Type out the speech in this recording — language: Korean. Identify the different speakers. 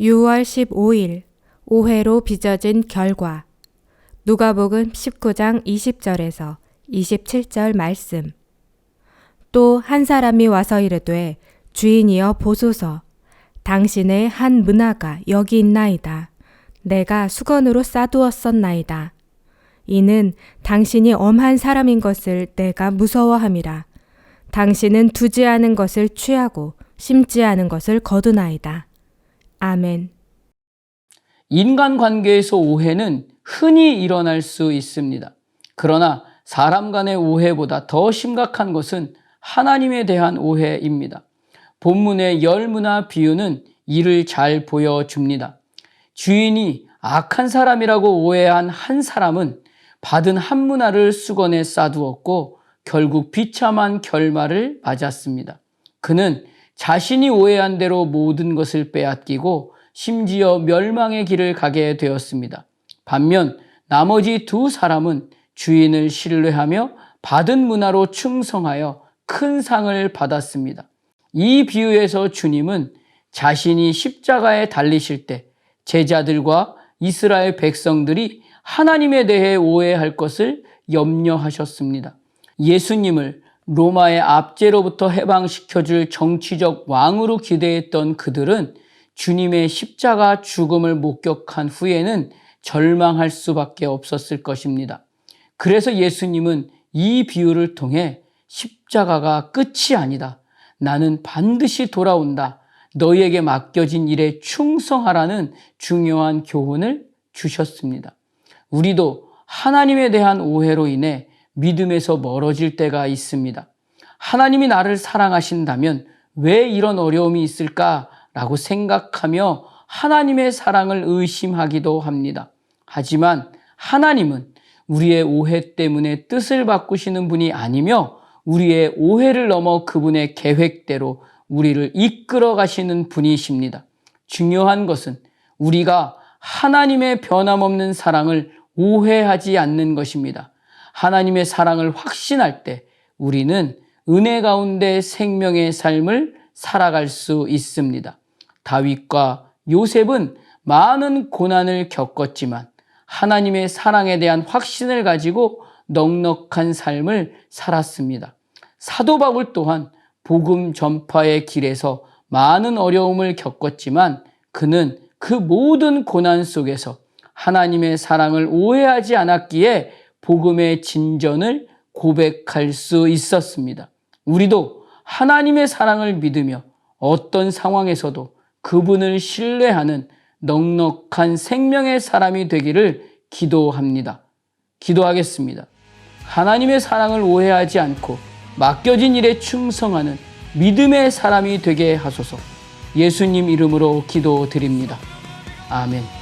Speaker 1: 6월 15일 오해로 빚어진 결과. 누가복음 19장 20절에서 27절 말씀. 또 한 사람이 와서 이르되 주인이여 보소서. 당신의 한 문화가 여기 있나이다. 내가 수건으로 싸두었었나이다. 이는 당신이 엄한 사람인 것을 내가 무서워함이라. 당신은 두지 않은 것을 취하고 심지 않은 것을 거두나이다 아멘.
Speaker 2: 인간관계에서 오해는 흔히 일어날 수 있습니다. 그러나 사람 간의 오해보다 더 심각한 것은 하나님에 대한 오해입니다. 본문의 열문화 비유는 이를 잘 보여줍니다. 주인이 악한 사람이라고 오해한 한 사람은 받은 한 문화를 수건에 싸두었고 결국 비참한 결말을 맞았습니다. 그는 자신이 오해한 대로 모든 것을 빼앗기고 심지어 멸망의 길을 가게 되었습니다. 반면 나머지 두 사람은 주인을 신뢰하며 받은 문화로 충성하여 큰 상을 받았습니다. 이 비유에서 주님은 자신이 십자가에 달리실 때 제자들과 이스라엘 백성들이 하나님에 대해 오해할 것을 염려하셨습니다. 예수님을 로마의 압제로부터 해방시켜줄 정치적 왕으로 기대했던 그들은 주님의 십자가 죽음을 목격한 후에는 절망할 수밖에 없었을 것입니다. 그래서 예수님은 이 비유를 통해 십자가가 끝이 아니다. 나는 반드시 돌아온다. 너희에게 맡겨진 일에 충성하라는 중요한 교훈을 주셨습니다. 우리도 하나님에 대한 오해로 인해 믿음에서 멀어질 때가 있습니다. 하나님이 나를 사랑하신다면 왜 이런 어려움이 있을까라고 생각하며 하나님의 사랑을 의심하기도 합니다. 하지만 하나님은 우리의 오해 때문에 뜻을 바꾸시는 분이 아니며 우리의 오해를 넘어 그분의 계획대로 우리를 이끌어 가시는 분이십니다. 중요한 것은 우리가 하나님의 변함없는 사랑을 오해하지 않는 것입니다. 하나님의 사랑을 확신할 때 우리는 은혜 가운데 생명의 삶을 살아갈 수 있습니다. 다윗과 요셉은 많은 고난을 겪었지만 하나님의 사랑에 대한 확신을 가지고 넉넉한 삶을 살았습니다. 사도 바울 또한 복음 전파의 길에서 많은 어려움을 겪었지만 그는 그 모든 고난 속에서 하나님의 사랑을 오해하지 않았기에 복음의 진전을 고백할 수 있었습니다. 우리도 하나님의 사랑을 믿으며 어떤 상황에서도 그분을 신뢰하는 넉넉한 생명의 사람이 되기를 기도합니다. 기도하겠습니다. 하나님의 사랑을 오해하지 않고 맡겨진 일에 충성하는 믿음의 사람이 되게 하소서 예수님 이름으로 기도드립니다. 아멘.